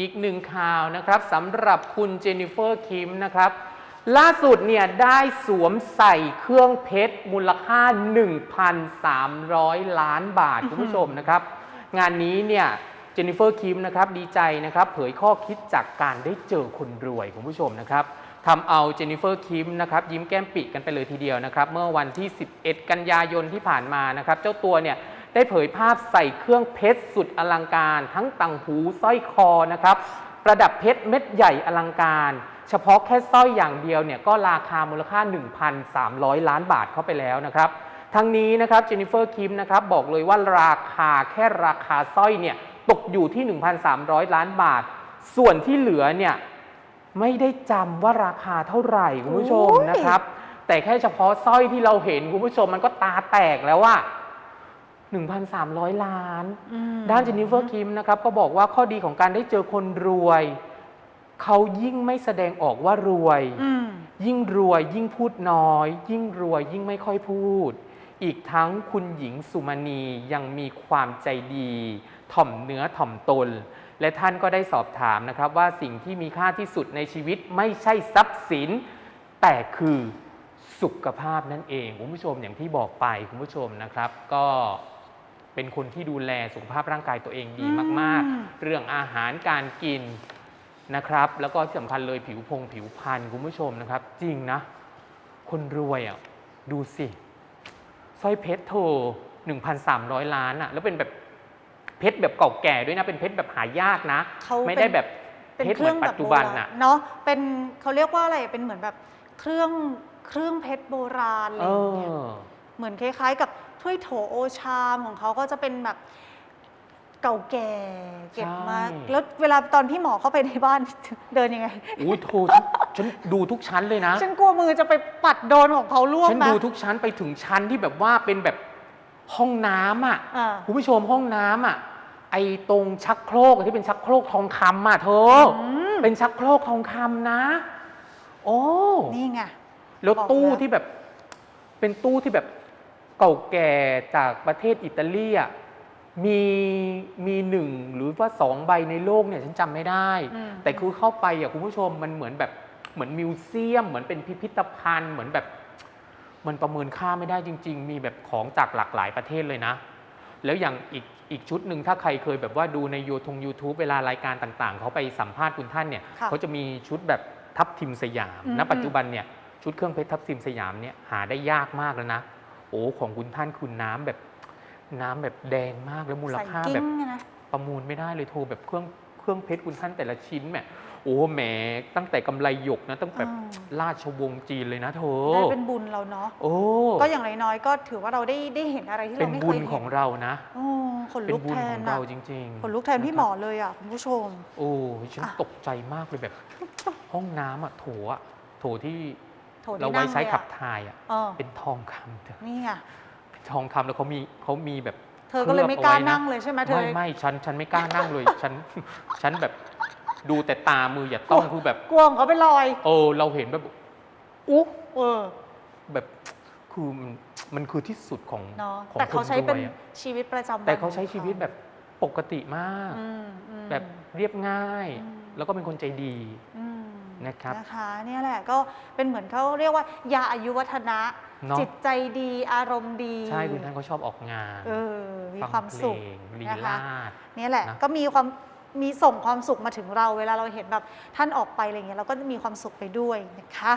อีกหนึ่งข่าวนะครับสำหรับคุณเจนนิเฟอร์คิมนะครับ ล่าสุดเนี่ยได้สวมใส่เครื่องเพชรมูลค่า 1,300 ล้านบาท คุณผู้ชมนะครับ งานนี้เนี่ยเจนนิเฟอร์คิมนะครับดีใจนะครับ เผยข้อคิดจากการได้เจอคนรวย คุณผู้ชมนะครับทำเอาเจนนิเฟอร์คิมนะครับยิ้มแก้มปิกันไปเลยทีเดียวนะครับ เมื่อวันที่ 11 กันยายนที่ผ่านมานะครับ เจ้าตัวเนี่ย ได้เผยภาพใส่เครื่องเพชรสุดอลังการ ทั้งต่างหูสร้อยคอนะครับประดับเพชรเม็ดใหญ่อลังการ เฉพาะแค่สร้อยอย่างเดียวเนี่ยก็ราคามูลค่า 1,300 ล้านบาทเข้าไปแล้วนะครับทั้งนี้นะครับเจนนิเฟอร์คิมนะครับบอกเลยว่าราคาแค่ราคาสร้อยเนี่ยตกอยู่ที่ 1,300 ล้านบาท ส่วนที่เหลือเนี่ยไม่ได้จำว่าราคาเท่าไหร่คุณผู้ชมนะครับ แต่แค่เฉพาะสร้อยที่เราเห็นคุณผู้ชมมันก็ตาแตกแล้วว่า 1,300 ล้านอืมด้านเจนนิเฟอร์คิมนะครับก็บอกว่าข้อดีของการได้เจอคนรวย เขายิ่งไม่แสดงออกว่ารวยอืมยิ่งรวยยิ่งพูดน้อย ยิ่งรวยยิ่งไม่ค่อยพูด อีกทั้งคุณหญิงสุมณียังมีความใจดี ถ่อมเนื้อถ่อมตน และท่านก็ได้สอบถามนะครับว่าสิ่งที่มีค่าที่สุดในชีวิตไม่ใช่ทรัพย์สิน แต่คือสุขภาพนั่นเองคุณผู้ชมอย่างที่บอกไปคุณผู้ชมนะครับก็ เป็นคนที่ดูแลสุขภาพร่างกายตัวเองดีมากอืมๆเรื่องอาหารการกินนะครับ แล้วก็ที่สำคัญเลยผิวพงผิวพรรณคุณผู้ชมนะครับ จริงนะ คนรวยอะดูสิสร้อยเพชรเธอ1,300 ล้านอะ แล้วเป็นแบบเพชรแบบเก่าแก่ด้วยนะ เป็นเพชรแบบหายากนะเขาไม่ได้แบบเป็นเพชรเคเหมืรื่อองนแบปับจจุโบบันราณน่ะเนาะเป็นเขาเรียกว่าอะไรเป็นเหมือนแบบเครื่องเครื่องเพชรโบราณอะไรเออย่างเงี้ยอเหมือนคล้ายๆกับ ถ้วยโถโอชามของเขาก็จะเป็นแบบเก่าแก่เก็บมาใช่ แล้วเวลาตอนพี่หมอเข้าไปในบ้าน เดินยังไง อุ้ยโทฉันฉันดูทุกชั้นเลยนะ ฉันกลัวมือจะไปปัดโดนของเขาล่วงฉันนะดูทุกชั้นไปถึงชั้นที่แบบว่าเป็นแบบห้องน้ำอะ อ่าคุณผู้ชมห้องน้ำอะ ไอ้ตรงชักโครกอะที่เป็นชักโครกทองคำอะเธออมเป็นชักโครกทองคำนะ โอ้ นี่ไง แล้วบอกตู้แล้ว ที่แบบ เป็นตู้ที่แบบ เก่าแก่จากประเทศอิตาลีอะมีมีหนึ่งหรือว่าสองใบในโลกเนี่ยฉันจำไม่ได้อืมแต่คือเข้าไปอะคุณผู้ชมมันเหมือนแบบเหมือนมิวเซียม เหมือนเป็นพิพิธภัณฑ์ เหมือนแบบ มันประเมินค่าไม่ได้จริง ๆ มีแบบของจากหลากหลายประเทศเลยนะ แล้วอย่างอีกอีกชุดหนึ่งถ้าใครเคยแบบว่าดูในยูทง YouTube เวลารายการต่าง ๆ เขาไปสัมภาษณ์คุณท่านเนี่ยค่ะเขาจะมีชุดแบบทับทิมสยามอืมณปัจจุบันเนี่ยชุดเครื่องเพชรทับทิมสยามเนี่ยหาได้ยากมากแล้วนะ โอ้ของคุณท่านคือน้ำแบบน้ำแบบแดงมากแล้วมูลใส่ค่ากิ้แบงบไงนะประมูลไม่ได้เลยโทรแบบเครื่องเครื่องเพชรคุณท่านแต่ละชิ้นแหมโอ้แหมตั้งแต่กำไรหยกนะตั้งแต่อ่าราชวงศ์จีนเลยนะเธอได้เป็นบุญเราเนาะโอ้ก็อย่างน้อยๆก็ถือว่าเราได้ได้เห็นอะไรที่เป็เรานไม่เคบุญยเห็นของเรานะโอ้ขนเป็นลุกบุญแทขนองอะเราจริงๆขนลุกแทนพี่หมอเลยอะคุณผู้ชม โอ้ฉันอะตกใจมากเลยแบบ ห้องน้ำอะโถอะโถที่ โถเราที่ไว้นั่งใช้เลยขัอะบถ่ายอะเออ เป็นทองคำเธอนี่ไงเป็นทองคำแล้วเขามีเขามีแบบเธอก็เลยไม่กล้าคลือบอนั่งไว้ะเลยใช่ไหมเธอ ไม่ไม่ฉันฉันไม่กล้านั่งเลย ฉันฉันแบบดูแต่ตามืออย่าต้องคือแบบ กลัวของเขาไปลอย เออ เราเห็นแบบอุ๊เออแบบคือมันมันคือที่สุดของเนาะของแต่คเขานใช้รเป็วนยอะชีวิตประจำวันแต่เขาใช้ของชีวิตแบบปกติมาก อืมอืม แบบเรียบง่าย อืม แล้วก็เป็นคนใจดี อืม นะครับนะคะเนี่ยแหละก็เป็นเหมือนเขาเรียกว่ายาอายุวัฒนะ เนาะจิตใจดีอารมณ์ดีใช่คุณท่านเขาชอบออกงานเออมีฟังความเพลสุขงลีนะคะ ลาด เนี่ยแหละนะ ก็มีความมีส่งความสุขมาถึงเรา เวลาเราเห็นแบบท่านออกไปอะไรเงี้ยเราก็จะมีความสุขไปด้วยนะคะ